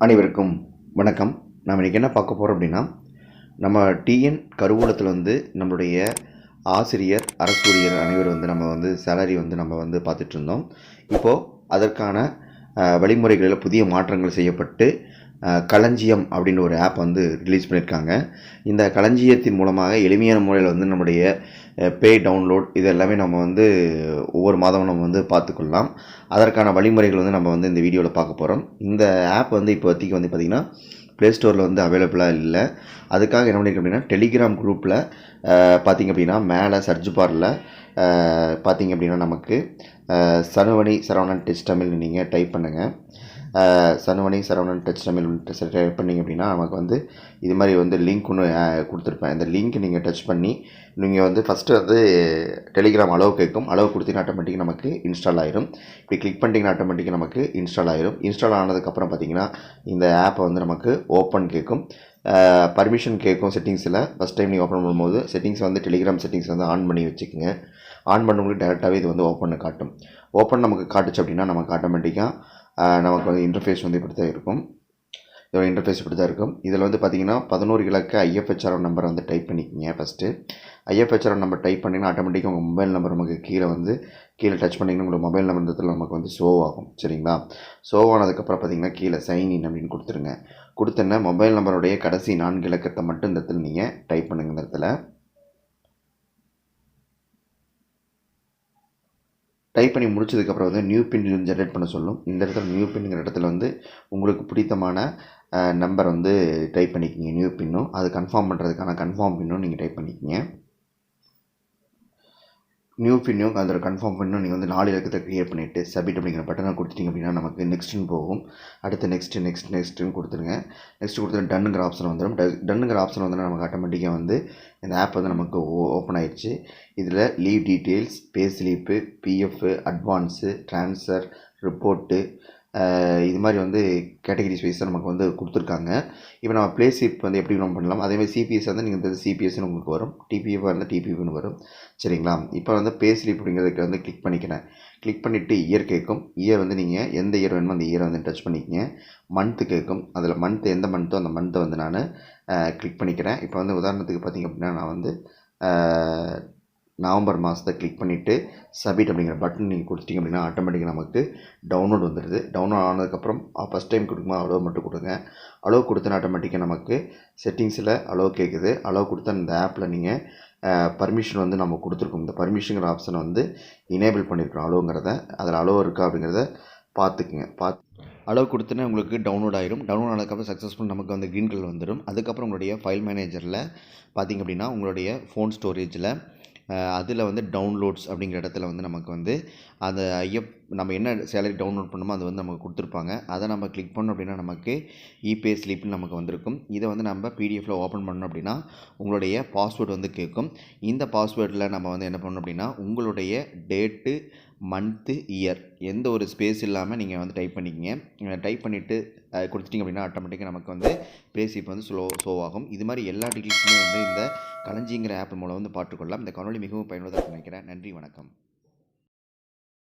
அனைவருக்கும் வணக்கம். நம்ம இன்றைக்கி என்ன பார்க்க போகிறோம் அப்படின்னா நம்ம டிஎன் கருவூலத்தில் வந்து நம்மளுடைய ஆசிரியர் அரசூரியர் அனைவர் வந்து நம்ம வந்து சேலரி வந்து நம்ம வந்து பார்த்துட்ருந்தோம் இப்போது அதற்கான வழிமுறைகளில் புதிய மாற்றங்கள் செய்யப்பட்டு களஞ்சியம் அப்படின்னு ஒரு ஆப் வந்து ரிலீஸ் பண்ணியிருக்காங்க. இந்த களஞ்சியத்தின் மூலமாக எளிமையான முறையில் வந்து நம்முடைய பே டவுன்லோட் இது எல்லாமே நம்ம வந்து ஒவ்வொரு மாதமும் நம்ம வந்து பார்த்துக்கொள்ளலாம். அதற்கான வழிமுறைகள் வந்து நம்ம வந்து இந்த வீடியோவில் பார்க்க போகிறோம் இந்த ஆப் வந்து இப்போதைக்கு வந்து பார்த்திங்கன்னா ப்ளே ஸ்டோரில் வந்து அவைலபிளாக இல்லை. அதுக்காக என்ன பண்ணியிருக்கோம் அப்படின்னா டெலிகிராம் குரூப்பில் பார்த்திங்க அப்படின்னா மேலே சர்ச் பாரில் பார்த்திங்க அப்படின்னா நமக்கு சரவணி சரவணன் டெஸ்ட் தமிழ் நீங்கள் டைப் பண்ணுங்கள் சனுவணி சரவணன் டச் தமிழ் டைப் பண்ணிங்க அப்படின்னா நமக்கு வந்து இது மாதிரி வந்து லிங்க் ஒன்று கொடுத்துருப்பேன். இந்த லிங்க் நீங்கள் டச் பண்ணி நீங்கள் வந்து ஃபஸ்ட்டு வந்து டெலிகிராம் அளவு கேட்கும். அளவு கொடுத்தீங்கன்னா ஆட்டோமேட்டிக்காக நமக்கு இன்ஸ்டால் ஆயிரும். இப்படி கிளிக் பண்ணிட்டீங்கன்னா ஆட்டோமேட்டிக்காக நமக்கு இன்ஸ்டால் ஆயிரும். இன்ஸ்டால் ஆனதுக்கப்புறம் பார்த்தீங்கன்னா இந்த ஆப்பை வந்து நமக்கு ஓப்பன் கேட்கும். பர்மிஷன் கேட்கும் செட்டிங்ஸில் ஃபஸ்ட் டைம் நீங்கள் ஓப்பன் பண்ணும்போது செட்டிங்ஸ் வந்து டெலிகிராம் செட்டிங்ஸ் வந்து ஆன் பண்ணி வச்சுக்கோங்க. ஆன் பண்ணும்போது டேரெக்டாகவே இது வந்து ஓப்பன் காட்டும். ஓப்பன் நமக்கு காட்டுச்சு அப்படின்னா நமக்கு ஆட்டோமேட்டிக்காக நமக்கு வந்து இன்டர்ஃபேஸ் வந்து இப்படி தான் இருக்கும். இதோட இன்டர்ஃபேஸ் இப்படி தான் இருக்கும். இதில் வந்து பார்த்தீங்கன்னா பதினோரு இலக்க ஐஎஃப்ஹெச்ஆர்ஓ நம்பரை வந்து டைப் பண்ணிக்கங்க ஃபஸ்ட்டு ஐஎஃப்ஹெச்ஆர்ஓ நம்பர் டைப் பண்ணிங்கன்னா ஆட்டோமேட்டிக்காக உங்கள் மொபைல் நம்பர் நமக்கு கீழே வந்து கீழே டச் பண்ணிங்கன்னா உங்களோட மொபைல் நம்பர் இந்த இடத்துல நமக்கு வந்து ஷோ ஆகும். சரிங்களா? ஷோ ஆனதுக்கப்புறம் பார்த்தீங்கன்னா கீழே சைன் இன் அப்படின்னு கொடுத்துருங்க. கொடுத்தோன்னே மொபைல் நம்பருடைய கடைசி நான்கு இலக்கத்தை மட்டும் இந்த இடத்துல நீங்கள் டைப் பண்ணுங்க இந்த இடத்துல. டைப் பண்ணி முடிச்சதுக்கப்புறம் வந்து நியூ பின் ஜென்ரேட் பண்ண சொல்லும். இந்த இடத்துல நியூ பின்ங்கிற இடத்துல வந்து உங்களுக்கு பிடித்தமான நம்பர் வந்து டைப் பண்ணிக்கிங்க நியூ பின்னும். அது கன்ஃபார்ம் பண்ணுறதுக்கான கன்ஃபார்ம் பின்னும் நீங்கள் டைப் பண்ணிக்கிங்க. நியூ பின்னும் அதில் கன்ஃபார்ம் பின்னும் நீங்கள் வந்து நாலு இலக்கத்தை க்ரியேட் பண்ணிவிட்டு சப்மிட் அப்படிங்கிற பட்டனை கொடுத்துட்டீங்க அப்படின்னா நமக்கு நெக்ஸ்ட்டுன்னு போகும். அடுத்து நெக்ஸ்ட்டு நெக்ஸ்ட் நெக்ஸ்ட்டுன்னு கொடுத்துருங்க நெக்ஸ்ட் கொடுத்துட்டு டன்னுங்கிற ஆப்ஷன் வந்துடும் டன்னுங்கிற ஆப்ஷன் வந்து நமக்கு ஆட்டோமேட்டிக்காக வந்து இந்த ஆப் வந்து நமக்கு ஓப்பன் ஆயிடுச்சு. இதில் leave details pay slip PF advance transfer report இது மாதிரி வந்து கேட்டகரிஸ் வைஸாக நமக்கு வந்து கொடுத்துருக்காங்க. இப்போ நம்ம ப்ளே வந்து எப்படி நம்ம பண்ணலாம்? அதேமாதிரி சிபிஎஸ் வந்து நீங்கள் இந்த சிபிஎஸ்னு உங்களுக்கு வரும். டிபிஎஃப் இருந்தால் டிபிஎஃப்னு வரும். சரிங்களா? இப்போ வந்து பேஸ்லிப் அப்படிங்கிறதுக்கு வந்து கிளிக் பண்ணிக்கிறேன். கிளிக் பண்ணிவிட்டு இயர் கேட்கும். இயர் வந்து நீங்கள் எந்த இயர் வேணுமோ அந்த இயரை வந்து டச் பண்ணிக்கங்க. மந்த்து கேட்கும். அதில் மந்த் எந்த மந்த்தோ அந்த மந்த்தை வந்து நான் கிளிக் பண்ணிக்கிறேன். இப்போ வந்து உதாரணத்துக்கு பார்த்திங்க அப்படின்னா நான் வந்து நவம்பர் மாதத்தை கிளிக் பண்ணிவிட்டு சப்மிட் அப்படிங்கிற பட்டன் நீங்கள் கொடுத்துட்டீங்க அப்படின்னா ஆட்டோமேட்டிக்காக நமக்கு டவுன்லோட் வந்துடுது டவுன்லோட் ஆனதுக்கப்புறம் ஃபஸ்ட் டைம் கொடுக்குமா அளவு மட்டும் கொடுங்க. அளவு கொடுத்தனா ஆட்டோமேட்டிக்காக நமக்கு செட்டிங்ஸில் அளவு கேட்குது அளவு கொடுத்த இந்த ஆப்பில் நீங்கள் பர்மிஷன் வந்து நம்ம கொடுத்துருக்கோம். இந்த பர்மிஷனுங்கிற ஆப்ஷனை வந்து இனேபிள் பண்ணியிருக்கோம் அளவுங்கிறத அதில் அளவு இருக்கா அப்படிங்கிறத பார்த்துக்குங்க. பார்த்து அளவு கொடுத்தனே உங்களுக்கு டவுன்லோட் ஆயிரும். டவுன்லோட் ஆனதுக்கப்புறம் சக்ஸஸ்ஃபுல் நமக்கு வந்து க்ரீன் கலர் வந்துடும் அதுக்கப்புறம் உங்களுடைய ஃபைல் மேனேஜரில் பார்த்தீங்க அப்படின்னா உங்களுடைய ஃபோன் ஸ்டோரேஜில் அதில் வந்து டவுன்லோட்ஸ் அப்படிங்கிற இடத்துல வந்து நமக்கு வந்து அந்த ஐஎப் நம்ம என்ன சேலரி டவுன்லோட் பண்ணணுமோ அது வந்து நமக்கு கொடுத்துருப்பாங்க. அதை நம்ம கிளிக் பண்ணோம் அப்படின்னா நமக்கு இபே ஸ்லிப்னு நமக்கு வந்திருக்கும். இதை வந்து நம்ம பிடிஎஃப்பில் ஓப்பன் பண்ணோம் அப்படின்னா உங்களுடைய பாஸ்வேர்டு வந்து கேட்கும். இந்த பாஸ்வேர்டில் நம்ம வந்து என்ன பண்ணணும் அப்படின்னா உங்களுடைய டேட்டு மந்த்து இயர் எந்த ஒரு ஸ்பேஸ் இல்லாமல் நீங்கள் வந்து டைப் பண்ணிக்கிங்க. டைப் பண்ணிவிட்டு கொடுத்துட்டிங்க அப்படின்னா ஆட்டோமேட்டிக்காக நமக்கு வந்து பேசிப் வந்து ஸ்லோ ஸ்லோ ஆகும். இது மாதிரி எல்லா டீட்டெயில்ஸுமே வந்து இந்த களஞ்சிங்கிற ஆப் மூலம் வந்து பார்த்துக்கொள்ளலாம். இந்த காணொலி மிகவும் பயனுள்ளதாக நினைக்கிறேன். நன்றி வணக்கம்.